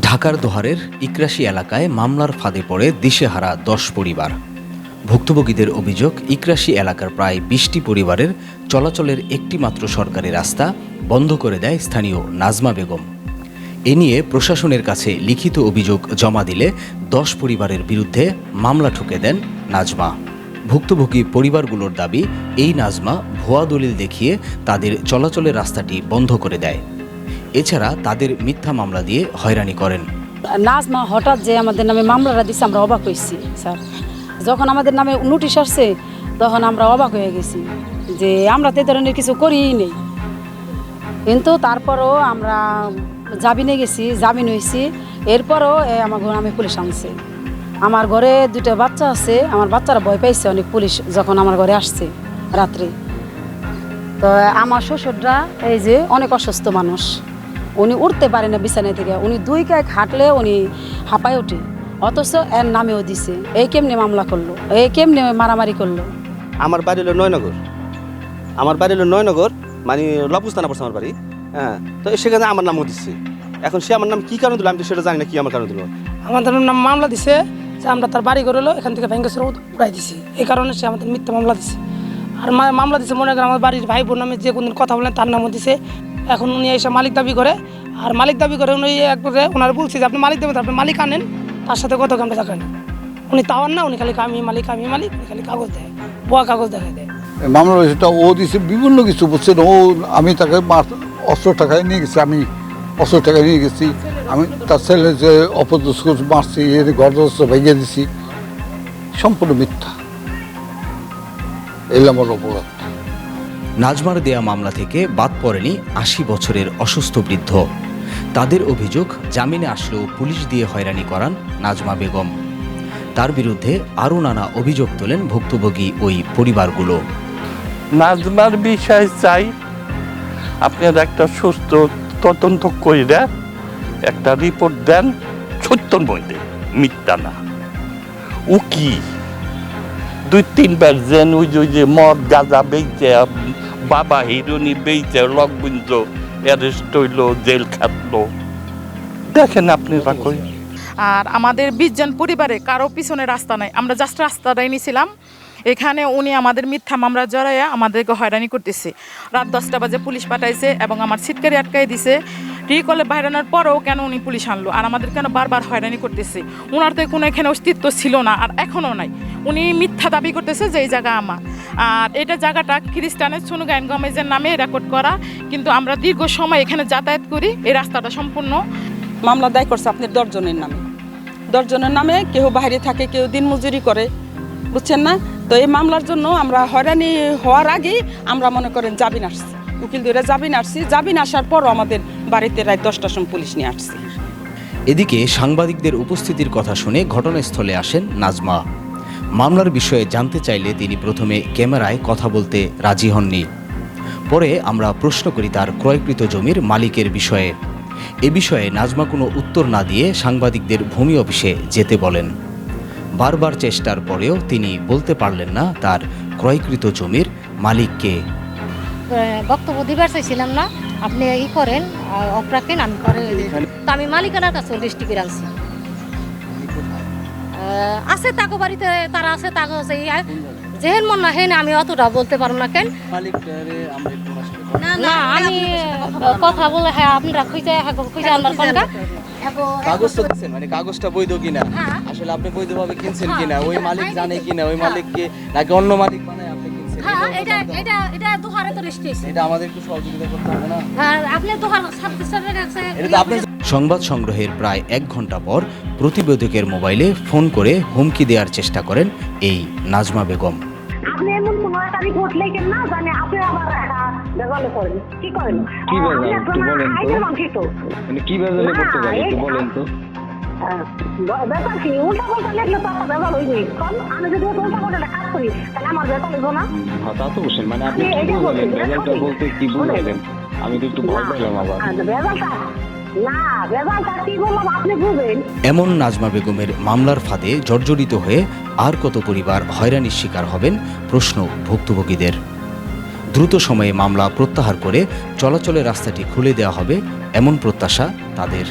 ঢাকার দোহারের ইকরাশি এলাকায় মামলার ফাঁদে পড়ে দিশেহারা দশ পরিবার। ভুক্তভোগীদের অভিযোগ, ইকরাশি এলাকার প্রায় বিশটি পরিবারের চলাচলের একটিমাত্র সরকারি রাস্তা বন্ধ করে দেয় স্থানীয় নাজমা বেগম। এ নিয়ে প্রশাসনের কাছে লিখিত অভিযোগ জমা দিলে দশ পরিবারের বিরুদ্ধে মামলা ঠুকে দেন নাজমা। ভুক্তভোগী পরিবারগুলোর দাবি, এই নাজমা ভুয়া দলিল দেখিয়ে তাদের চলাচলের রাস্তাটি বন্ধ করে দেয়। এছাড়া তাদের মিথ্যা মামলা দিয়ে হয়রানি করেন। নাজমা হঠাৎ যে আমাদের নামে মামলাটা দিচ্ছে আমরা অবাক হয়েছি, স্যার। যখন আমাদের নামে নোটিশ আসছে, তখন আমরা অবাক হয়ে গেছি যে আমরা তো ধরনের কিছু করিই নেই। কিন্তু তারপরও আমরা জামিনে গেছি, জামিন হয়েছি। এরপরও আমার ঘরে আমি পুলিশ আনছে। আমার ঘরে দুটো বাচ্চা আছে, আমার বাচ্চারা ভয় পাইছে অনেক পুলিশ যখন আমার ঘরে আসছে রাত্রে। তো আমার শ্বশুররা এই যে অনেক অসুস্থ মানুষ। উনি উঠতে পারে না বিছানা থেকে। উনি দুই কাক হাঁটলে উনি হাঁপায় ওঠে অথচ এর নামেও দিছে এই কেমনে মামলা করল? এই কেমনে মারামারি করল? আমার বাড়ি হলো নয়নগর। আমার বাড়ি হলো নয়নগর মানে লবুস্তানা পড়ছে আমার বাড়ি। হ্যাঁ তো সেখানে আমার নামও দিচ্ছে এখন সে আমার নাম কি কারণে দিল? আমি তো সেটা জানি না কি আমার কারণে দিল। আমাদের নাম মামলা দিছে যে আমরা তার বাড়ি করে হলো এখান থেকে ভেঙ্গেশ্বর উড়াই দিছি। এই কারণে সে আমাদের মিথ্যা মামলা দিছে। আর মামলা দিছে মনে করেন আমার বাড়ির ভাই বোন নামে যে কোনদিন কথা বলেন তার নামও দিছে। এখন উনি এসে মালিক দাবি করে, আর মালিক দাবি করে উনি একবারে ওনারা বলছে যে আপনি মালিক দেবেন, আপনি মালিক আনেন, তার সাথে কত আমরা দেখেন উনি তাওয়ার না, উনি খালি আমি মালিক আমি মালিক, উনি খালি কাগজ দেয় বোয়া কাগজ দেখায় দেয়। মামলা সেটা ও দিছে বিভিন্ন কিছু বুঝছেন ও, আমি তাকে অস্ত্র টাকায় নিয়ে গেছি, আমি অস্ত্র টাকায় নিয়ে গেছি, আমি তার ছেলে যে অপদস্ত মারছি, এর গর্দস্ত ভেঙে দিছি, সম্পূর্ণ মিথ্যা। এলাম আমার অপরাধ। নাজমার দেয়া মামলা থেকে বাদ পড়েনি আশি বছরের অসুস্থ বৃদ্ধ। তাদের অভিযোগ, জামিনে আসলেও পুলিশ দিয়ে হয়রানি করান নাজমা বেগম। তার বিরুদ্ধে আরও নানা অভিযোগ তোলেন ভুক্তভোগী ওই পরিবারগুলো। নাজমার বিষয় চাই, আপনার একটা সুস্থ তদন্ত কইরা একটা রিপোর্ট দেন, সত্যর মধ্যে, মিথ্যা না। ও কি? দুই তিনবার যেন ওই যে- মদ, গাঁজা বেইছে বাবা হিরণী বেইতে লগবিন্দ অ্যারেস্ট হইল, জেল খাটলো। দেখেন আপনি কই আর আমাদের বিশ জন পরিবারে কারও পিছনে রাস্তা নাই। আমরা জাস্ট রাস্তাটাই নিয়েছিলাম এখানে উনি আমাদের মিথ্যা মামলা জড়াইয়া আমাদেরকে হয়রানি করতেছে। রাত দশটা বাজে পুলিশ পাঠাইছে এবং আমার সিটকারি আটকাই দিছে। রিকলে বাইরানোর পরেও কেন উনি পুলিশ আনলো? আর আমাদের কেন বারবার হয়রানি করতেছে? ওনার তো কোনো এখানে অস্তিত্ব ছিল না, আর এখনও নাই। উনি মিথ্যা দাবি করতেছে যে এই জায়গা আমার। আর এটা জায়গাটা খ্রিস্টানের সুনু গায়ন গমেজের নামে রেকর্ড করা, কিন্তু আমরা দীর্ঘ সময় এখানে যাতায়াত করি, এই রাস্তাটা সম্পূর্ণ। মামলা দায় করছে আপনার দশজনের নামে। দশজনের নামে কেউ বাইরে থাকে, কেউ দিনমজুরি করে, বুঝছেন না? তো এই মামলার জন্য আমরা হয়রানি হওয়ার আগেই আমরা মনে করেন জামিন আসছি উকিল ধরে জামিন আসছি জামিন আসার পরও আমাদের বাড়িতে রাত দশটার সময় পুলিশ নিয়ে আসছে। এদিকে সাংবাদিকদের উপস্থিতির কথা শুনে ঘটনাস্থলে আসেন নাজমা। মামলার বিষয়ে জানতে চাইলে তিনি প্রথমে ক্যামেরায় কথা বলতে রাজি হননি। পরে আমরা প্রশ্ন করি তার ক্রয়কৃত জমির মালিকের বিষয়ে। এ বিষয়ে নাজমা কোনো উত্তর না দিয়ে সাংবাদিকদের ভূমি অফিসে যেতে বলেন। বারবার চেষ্টার পরেও তিনি বলতে পারলেন না তার ক্রয়কৃত জমির মালিককে। বক্তব্য দিবার চাইছিলাম না। আপনি ই করেন অফ রাখেন আমি পরে তো আমি মালিকানার কাছে করে আনছি আছে তাকো বাড়িতে তারা আছে তাকো আছে যেহেন মন না হেন আমি অতটা বলতে পারব না কেন? না আমি কথা বলে হ্যাঁ আপনারা খুঁজে হ্যাঁ খুঁজে আনবার কোনটা কাগজটা দিচ্ছেন মানে কাগজটা বৈধ কিনা? হ্যাঁ। আসলে আপনি বৈধভাবে কিনছেন হ্যাঁ। কিনা ওই মালিক জানে কিনা? ওই মালিককে নাকি অন্য মালিক হ্যাঁ এটা এটা এটা দুহারে তো রেস্ট এটা আমাদের একটু সহযোগিতা করতে হবে না? আর আপনি দুহার ছাব্বিশ হাজার এটা আপনি সংবাদ সংগ্রহের প্রায় এক ঘণ্টা পর প্রতিবেদকের মোবাইলে ফোন করে হুমকি দেওয়ার চেষ্টা করেন এই নাজমা বেগম। আপনি এমন কোন একটা রিপোর্ট লেখেন না জানে? আপনি আবার বেজালে করেন। কি করেন? কি বেজাল? একটু বলেন তো। মানে কি বেজালে করতে পারি? একটু বলেন তো। হ্যাঁ, বে- বেজাল কি উল্টা পাল্টা লেখলে তো আপনার হয়ে কারণ আমি যদি উল্টা পাল্টা কাজ করি তাহলে আমার বেজাল হইব না। হ্যাঁ তা তো বুঝছেন মানে আপনি কি বেজালটা এটা বলতে কি। বুঝালেন আমি তো একটু ভয় পেলাম আবার। আপনি বুঝেন। এমন নাজমা বেগমের মামলার ফাঁদে জর্জরিত হয়ে আর কত পরিবার হয়রানির শিকার হবেন প্রশ্ন ভুক্তভোগীদের। দ্রুত সময়ে মামলা প্রত্যাহার করে চলাচলের রাস্তাটি খুলে দেওয়া হবে এমন প্রত্যাশা তাদের।